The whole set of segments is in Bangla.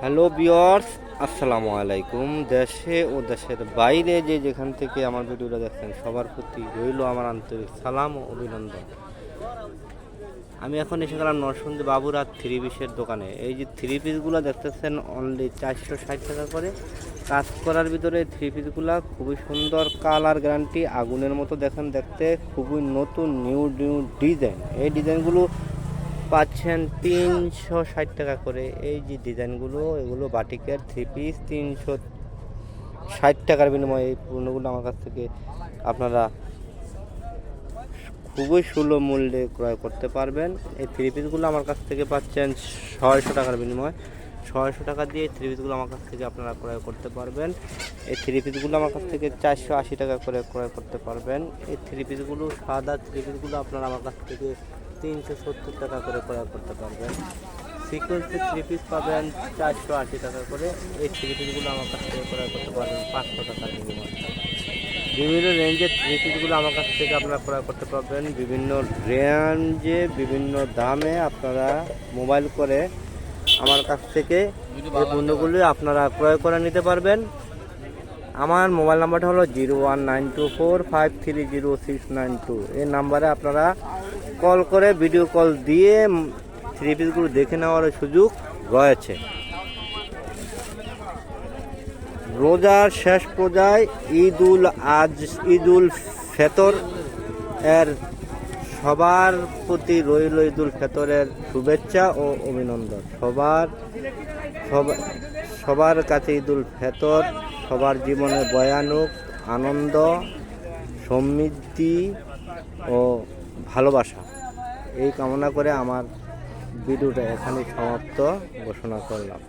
হ্যালো বিয়র্স আসসালামু আলাইকুম। দেশে ও দেশের বাইরে যে যেখান থেকে আমার ভিডিওটা দেখছেন, সবার প্রতি রইল আমার আন্তরিক সালাম ও অভিনন্দন। আমি এখন এসে গেলাম নরসন্দী বাবুরাত থ্রি পিসের দোকানে। এই যে থ্রি পিসগুলো দেখতেছেন অনলি চারশো ষাট টাকা করে। কাজ করার ভিতরে থ্রি পিসগুলো খুবই সুন্দর কালার গ্যারান্টি, আগুনের মতো দেখেন দেখতে, খুবই নতুন, নিউ নিউ ডিজাইন। এই ডিজাইনগুলো পাচ্ছেন তিনশো ষাট টাকা করে। এই যে ডিজাইনগুলো, এগুলো বাটিকের থ্রি পিস তিনশো ষাট টাকার বিনিময়ে এই পণ্যগুলো আমার কাছ থেকে আপনারা খুবই সুলভ মূল্যে ক্রয় করতে পারবেন। এই থ্রি পিসগুলো আমার কাছ থেকে পাচ্ছেন ছয়শো টাকার বিনিময়ে। ছয়শো টাকা দিয়ে থ্রি পিসগুলো আমার কাছ থেকে আপনারা ক্রয় করতে পারবেন। এই থ্রি পিসগুলো আমার কাছ থেকে চারশো আশি টাকা করে ক্রয় করতে পারবেন। এই থ্রি পিসগুলো সাদা থ্রি পিসগুলো আপনারা আমার কাছ থেকে তিনশো সত্তর টাকা করে ক্রয় করতে পারবেন। সিকোয়েন্সের থ্রি পিস পাবেন চারশো আশি টাকা করে। এই থ্রি পিসগুলো আমার কাছ থেকে ক্রয় করতে পারবেন পাঁচশো টাকার বিনিময়ে বিভিন্ন রেঞ্জের থ্রি পিসগুলো আমার কাছ থেকে আপনারা ক্রয় করতে পারবেন। বিভিন্ন রেঞ্জে বিভিন্ন দামে আপনারা মোবাইল করে আমার কাছ থেকে এই পণ্যগুলি আপনারা ক্রয় করে নিতে পারবেন। আমার মোবাইল নাম্বারটা হলো zero one nine two four five three zero six nine two. এই নাম্বারে আপনারা কল করে ভিডিও কল দিয়ে থ্রি পিসগুলো দেখে নেওয়ার সুযোগ রয়েছে। রোজার শেষ পর্যায়ে ঈদ উল আজ, ঈদ উল ফেতর এর সবার প্রতি রইল ঈদ উল ফেতরের শুভেচ্ছা ও অভিনন্দন। সবার, সবা- সবার কাছে ঈদ উল ফেতর সবার জীবনে ভয়ানক আনন্দ, সমৃদ্ধি ও ভালোবাসা। এই কামনা করে আমার ভিডিওটা এখানে সমাপ্ত, ঘোষণা করলাম।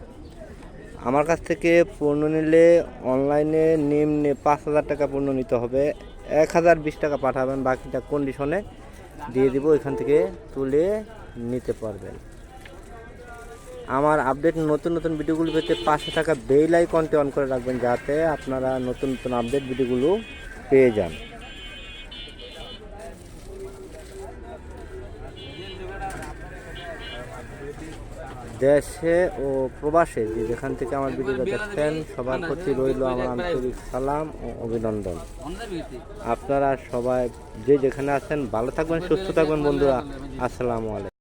আমার কাছ থেকে পণ্য নিলে অনলাইনে নিম্নে পাঁচ হাজার টাকা পণ্য নিতে হবে। এক হাজার বিশ টাকা পাঠাবেন, বাকিটা কন্ডিশনে দিয়ে দিব, এখান থেকে তুলে নিতে পারবেন। আমার আপডেট নতুন নতুন ভিডিওগুলো পেতে পাশে থাকা বেল আইকনটি অন করে রাখবেন যাতে আপনারা নতুন নতুন আপডেট ভিডিওগুলো পেয়ে যান। দেশে ও প্রবাসে যে যেখান থেকে আমার ভিডিওটা দেখছেন, সবার প্রতি রইল আমার আন্তরিক সালাম ও অভিনন্দন। আপনারা সবাই যে যেখানে আছেন, ভালো থাকবেন, সুস্থ থাকবেন, বন্ধুরা। আসসালামু আলাইকুম।